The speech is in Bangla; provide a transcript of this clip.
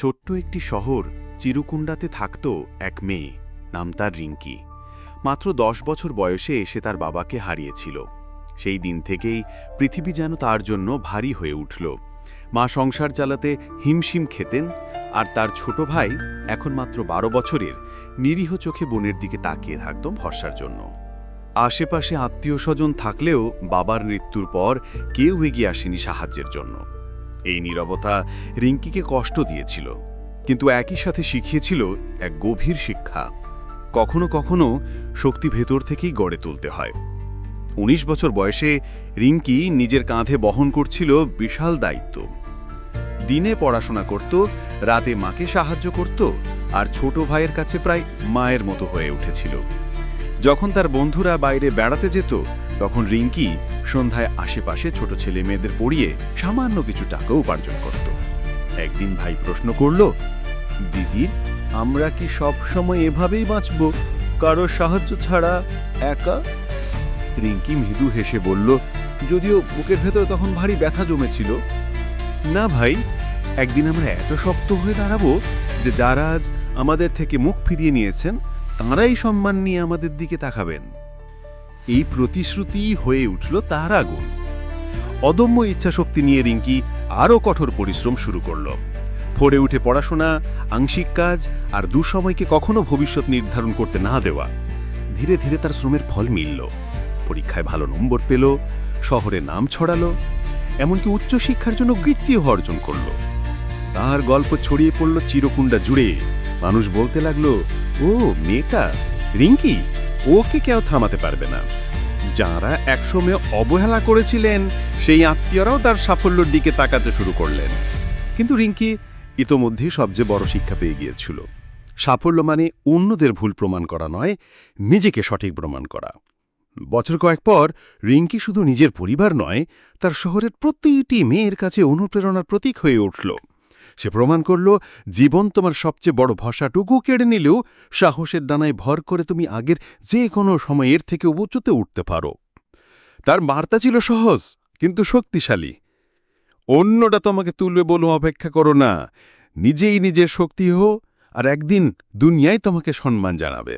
ছোট্ট একটি শহর চিরুকুণ্ডাতে থাকত এক মেয়ে, নাম তার রিঙ্কি। মাত্র দশ বছর বয়সে এসে তার বাবাকে হারিয়েছিল। সেই দিন থেকেই পৃথিবী যেন তার জন্য ভারী হয়ে উঠল। মা সংসার চালাতে হিমশিম খেতেন আর তার ছোট ভাই এখন মাত্র বারো বছরের নিরীহ চোখে বোনের দিকে তাকিয়ে থাকত ভরসার জন্য। আশেপাশে আত্মীয় স্বজন থাকলেও বাবার মৃত্যুর পর কেউ এগিয়ে আসেনি সাহায্যের জন্য। এই নীরবতা রিঙ্কিকে কষ্ট দিয়েছিল, কিন্তু একই সাথে শিখিয়েছিল এক গভীর শিক্ষা। কখনো কখনো শক্তি ভেতর থেকেই গড়ে তুলতে হয়। উনিশ বছর বয়সে রিঙ্কি নিজের কাঁধে বহন করছিল বিশাল দায়িত্ব। দিনে পড়াশোনা করত, রাতে মাকে সাহায্য করত আর ছোট ভাইয়ের কাছে প্রায় মায়ের মতো হয়ে উঠেছিল। যখন তার বন্ধুরা বাইরে বেড়াতে যেত, তখন রিঙ্কি সন্ধ্যায় আশেপাশে ছোট ছেলে মেয়েদের পড়িয়ে সামান্য কিছু টাকা উপার্জন করত। একদিন ভাই প্রশ্ন করল, দিদি, আমরা কি সব সময় এভাবেই বাঁচব? কারও সাহায্য ছাড়া একা? রিঙ্কি মৃদু হেসে বলল, যদিও বুকের ভেতরে তখন ভারী ব্যথা জমেছিল। না ভাই, একদিন আমরা এত শক্ত হয়ে দাঁড়াবো যে যারা আজ আমাদের থেকে মুখ ফিরিয়ে নিয়েছেন, তাঁরাই সম্মান নিয়ে আমাদের দিকে তাকাবেন। এই প্রতিশ্রুতি হয়ে উঠল তার আগুন। অদম্য ইচ্ছাশক্তি নিয়ে রিঙ্কি আরও কঠোর পরিশ্রম শুরু করল। ফোরে উঠে পড়াশোনা, আংশিক কাজ আর দুঃসময়কে কখনো ভবিষ্যৎ নির্ধারণ করতে না দেওয়া, ধীরে ধীরে তার শ্রমের ফল মিলল। পরীক্ষায় ভালো নম্বর পেল, শহরে নাম ছড়ালো, এমনকি উচ্চশিক্ষার জন্য বৃত্তিও অর্জন করল। তার গল্প ছড়িয়ে পড়ল চিরকুণ্ডা জুড়ে। মানুষ বলতে লাগল, ও, মেয়েটা, রিঙ্কি? ওকে কেউ থামাতে পারবে না। যাঁরা একসময় অবহেলা করেছিলেন, সেই আত্মীয়রাও তার সাফল্যের দিকে তাকাতে শুরু করলেন। কিন্তু রিঙ্কি ইতোমধ্যেই সবচেয়ে বড় শিক্ষা পেয়ে গিয়েছিল। সাফল্য মানে অন্যদের ভুল প্রমাণ করা নয়, নিজেকে সঠিক প্রমাণ করা। বছর কয়েক পর রিঙ্কি শুধু নিজের পরিবার নয়, তার শহরের প্রতিটি মেয়ের কাছে অনুপ্রেরণার প্রতীক হয়ে উঠল। সে প্রমাণ করল, জীবন তোমার সবচেয়ে বড় ভাষাটুকু কেড়ে নিলেও সাহসের ডানায় ভর করে তুমি আগের যে কোনো সময়ের থেকে উঁচুতে উঠতে পারো। তার বার্তা ছিল সহজ, কিন্তু শক্তিশালী। অন্যটা তোমাকে তুলবে বলো, অপেক্ষা করো না। নিজেই নিজের শক্তি হো আর একদিন দুনিয়ায় তোমাকে সম্মান জানাবে।